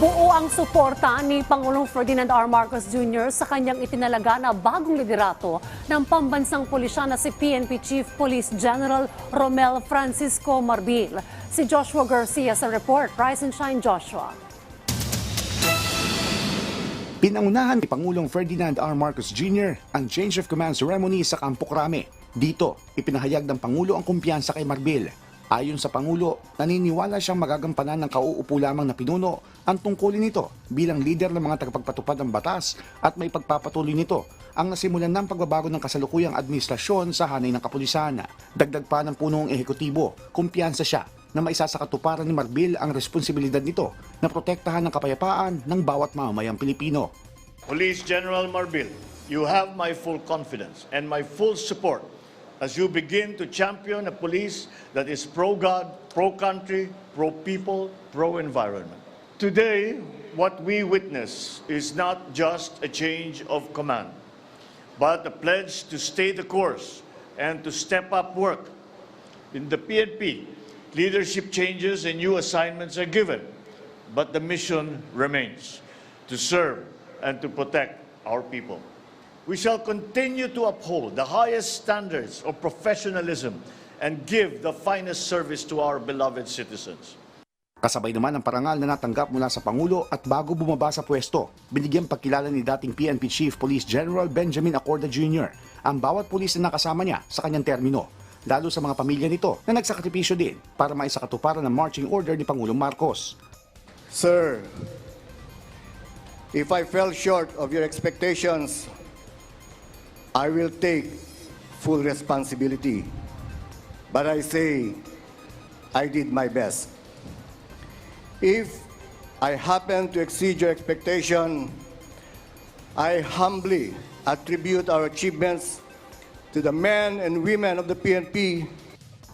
Buo ang suporta ni Pangulong Ferdinand R. Marcos Jr. sa kanyang itinalaga na bagong liderato ng pambansang pulisya na si PNP Chief Police General Romel Francisco Marbil. Si Joshua Garcia sa report. Rise and shine, Joshua. Pinangunahan ni Pangulong Ferdinand R. Marcos Jr. ang change of command ceremony sa Campo Crame. Dito, ipinahayag ng Pangulo ang kumpiyansa kay Marbil. Ayon sa Pangulo, naniniwala siyang magagampanan ng kauupo lamang na pinuno ang tungkulin nito bilang leader ng mga tagapagpatupad ng batas at may pagpapatuloy nito ang nasimulan ng pagbabago ng kasalukuyang administrasyon sa hanay ng kapulisan. Dagdag pa ng punong ehekutibo, kumpiyansa siya na maisa sa katuparan ni Marbil ang responsibilidad nito na protektahan ng kapayapaan ng bawat mamamayang Pilipino. Police General Marbil, you have my full confidence and my full support as you begin to champion a police that is pro-God, pro-country, pro-people, pro-environment. Today, what we witness is not just a change of command, but a pledge to stay the course and to step up work. In the PNP, leadership changes and new assignments are given, but the mission remains to serve and to protect our people. We shall continue to uphold the highest standards of professionalism and give the finest service to our beloved citizens. Kasabay naman ang parangal na natanggap mula sa Pangulo at bago bumaba sa pwesto, binigyan pagkilala ni dating PNP Chief Police General Benjamin Acorda Jr. ang bawat pulis na nakasama niya sa kanyang termino, lalo sa mga pamilya nito na nagsakripisyo din para maisakatuparan ng marching order ni Pangulong Marcos. Sir, if I fell short of your expectations, I will take full responsibility. But I say, I did my best. If I happen to exceed your expectation, I humbly attribute our achievements to the men and women of the PNP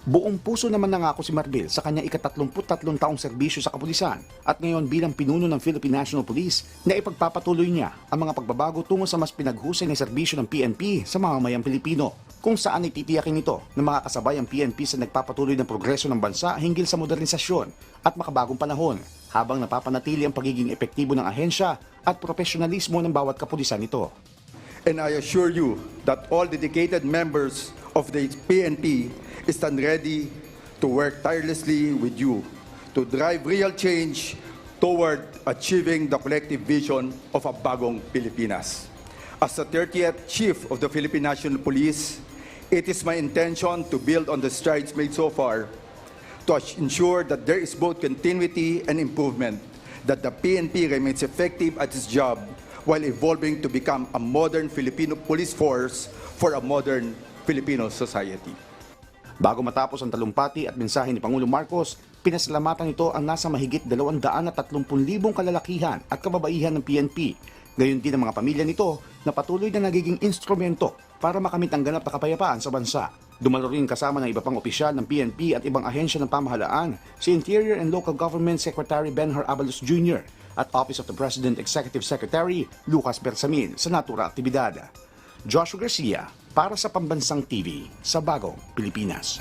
Buong puso naman nangako si Marbil sa kanyang ikatatlumput-tatlong taong serbisyo sa kapulisan at ngayon bilang pinuno ng Philippine National Police na ipagpapatuloy niya ang mga pagbabago tungo sa mas pinaghusay na serbisyo ng PNP sa mamamayang Pilipino kung saan ititiyakin nito na makakasabay ang PNP sa nagpapatuloy ng progreso ng bansa hinggil sa modernisasyon at makabagong panahon habang napapanatili ang pagiging epektibo ng ahensya at profesionalismo ng bawat kapulisan nito. And I assure you that all dedicated members of the PNP stand ready to work tirelessly with you to drive real change toward achieving the collective vision of a bagong Pilipinas. As the 30th Chief of the Philippine National Police, it is my intention to build on the strides made so far to ensure that there is both continuity and improvement, that the PNP remains effective at its job while evolving to become a modern Filipino police force for a modern Filipino society. Bago matapos ang talumpati at mensahe ni Pangulong Marcos, pinasalamatan nito ang nasa mahigit 230,000 kalalakihan at kababaihan ng PNP. Gayon din ang mga pamilya nito na patuloy na nagiging instrumento para makamit ang ganap na kapayapaan sa bansa. Dumalo rin kasama ng iba pang opisyal ng PNP at ibang ahensya ng pamahalaan, si Interior and Local Government Secretary Benhar Abalos Jr. at Office of the President Executive Secretary Lucas Bersamin sa natura aktibidad. Joshua Garcia para sa Pambansang TV sa Bagong Pilipinas.